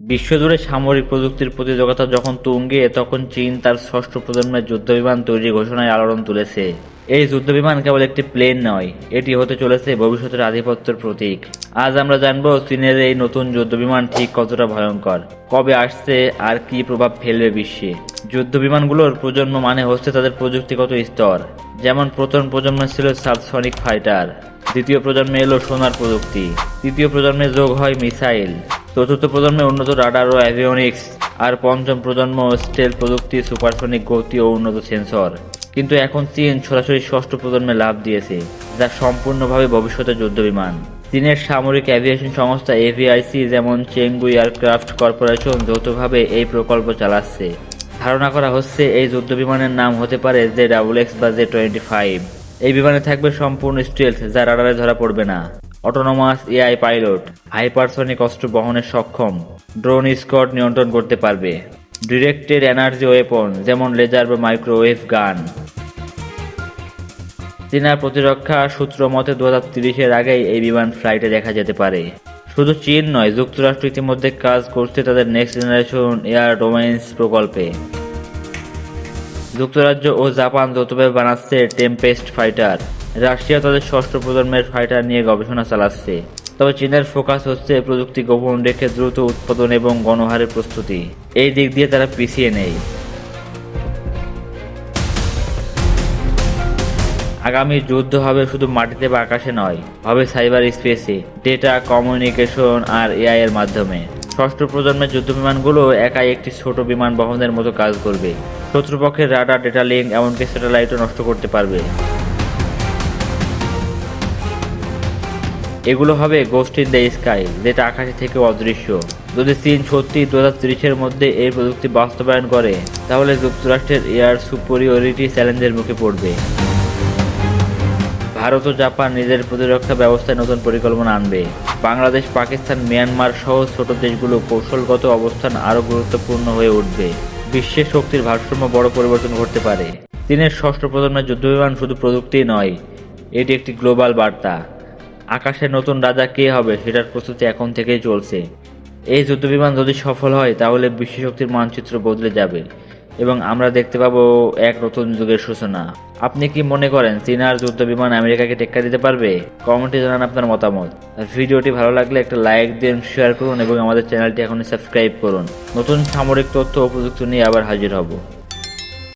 বিশ্বজুড়ে সামরিক প্রযুক্তির প্রতিযোগিতা যখন তুঙ্গে, তখন চীন তার ষষ্ঠ প্রজন্মের যুদ্ধবিমান তৈরির ঘোষণায় আলোড়ন তুলেছে। এই যুদ্ধবিমান কেবল একটি প্লেন নয়, এটি হতে চলেছে ভবিষ্যতের আধিপত্যের প্রতীক। আজ আমরা জানব চীনের এই নতুন যুদ্ধবিমান ঠিক কতটা ভয়ঙ্কর, কবে আসছে, আর কি প্রভাব ফেলবে বিশ্বে। যুদ্ধবিমানগুলোর প্রজন্ম মানে হচ্ছে তাদের প্রযুক্তিগত স্তর, যেমন প্রথম প্রজন্ম ছিল সাবসনিক ফাইটার, দ্বিতীয় প্রজন্মে এলো সোনার প্রযুক্তি, তৃতীয় প্রজন্মে যোগ হয় মিসাইল চতুর্থ প্রজন্মে উন্নত রাডার ও অ্যাভিওনিক্স আর পঞ্চম প্রজন্ম স্টেল প্রযুক্তি সুপারসনিক গতি ও উন্নত সেন্সর কিন্তু এখন চীন সরাসরি ষষ্ঠ প্রজন্মে লাভ দিয়েছে, যা সম্পূর্ণভাবে ভবিষ্যতের যুদ্ধবিমান চীনের সামরিক অ্যাভিয়েশন সংস্থা এভিআইসি যেমন চেঙ্গু এয়ারক্রাফট কর্পোরেশন যৌথভাবে এই প্রকল্প চালাচ্ছে। ধারণা করা হচ্ছে এই যুদ্ধবিমানের নাম হতে পারে জে ডাবল এক্স বা জে টোয়েন্টি ফাইভ। এই বিমানে থাকবে সম্পূর্ণ স্টেলথ যা রাডারে ধরা পড়বে না। অটোনোমাস এআই পাইলট হাইপারসনিক অস্ত্র বহনের সক্ষম ড্রোন স্কট নিয়ন্ত্রণ করতে পারবে। ডিরেক্টেড এনার্জি ওয়েপন যেমন লেজার বা মাইক্রোওয়েভ গান চীনা প্রতিরক্ষা সূত্র মতে দু হাজার তিরিশের আগেই এই বিমান ফ্লাইটে দেখা যেতে পারে। শুধু চীন নয়, যুক্তরাষ্ট্র ইতিমধ্যে কাজ করছে তাদের নেক্সট জেনারেশন এয়ার ডোমেন্স প্রকল্পে। যুক্তরাজ্য ও জাপান যৌথভাবে বানাচ্ছে টেম্পেস্ট ফাইটার রাশিয়া তাদের ষষ্ঠ প্রজন্মের ফাইটার নিয়ে গবেষণা চালাচ্ছে। তবে চীনের ফোকাস হচ্ছে প্রযুক্তি গোপন রেখে দ্রুত উৎপাদন এবং গণহারের প্রস্তুতি। এই দিক দিয়ে তারা পিছিয়ে নেই। আগামী যুদ্ধ হবে শুধু মাটিতে বা আকাশে নয়, হবে সাইবার স্পেসে ডেটা কমিউনিকেশন আর এআই এর মাধ্যমে। ষষ্ঠ প্রজন্মের যুদ্ধ বিমানগুলো একাই একটি ছোট বিমান বহনের মতো কাজ করবে। শত্রুপক্ষের রাডার ডেটা লিঙ্ক এমনকি স্যাটেলাইটও নষ্ট করতে পারবে। এগুলো হবে গোস্ট ইন দ্য স্কাই যেটা আকাশে থেকে অদৃশ্য। যদি চীন সত্যি দু হাজার মধ্যে এই প্রযুক্তি বাস্তবায়ন করে, তাহলে যুক্তরাষ্ট্রের এয়ার সুপরিয়রিটি চ্যালেঞ্জের মুখে পড়বে। ভারত ও জাপান নিজের প্রতিরক্ষা ব্যবস্থায় নতুন পরিকল্পনা আনবে। বাংলাদেশ, পাকিস্তান, মিয়ানমার সহ ছোট দেশগুলো কৌশলগত অবস্থান আরও গুরুত্বপূর্ণ হয়ে উঠবে। বিশ্বের শক্তির ভারসাম্য বড় পরিবর্তন ঘটতে পারে। চীনের ষষ্ঠ প্রজন্মের যুদ্ধবিমান শুধু প্রযুক্তিই নয়, এটি একটি গ্লোবাল বার্তা। আকাশের নতুন রাজা কে হবে সেটার প্রস্তুতি এখন থেকেই চলছে। এই যুদ্ধবিমান যদি সফল হয়, তাহলে বিশ্বশক্তির মানচিত্র বদলে যাবে এবং আমরা দেখতে পাবো এক নতুন যুগের সূচনা। আপনি কি মনে করেন চীনার যুদ্ধ বিমান আমেরিকাকে টেক্কা দিতে পারবে? কমেন্টে জানান আপনার মতামত। ভিডিওটি ভালো লাগলে একটা লাইক দিন, শেয়ার করুন এবং আমাদের চ্যানেলটি এখনই সাবস্ক্রাইব করুন। নতুন সামরিক তথ্য ও প্রযুক্তি নিয়ে আবার হাজির হব।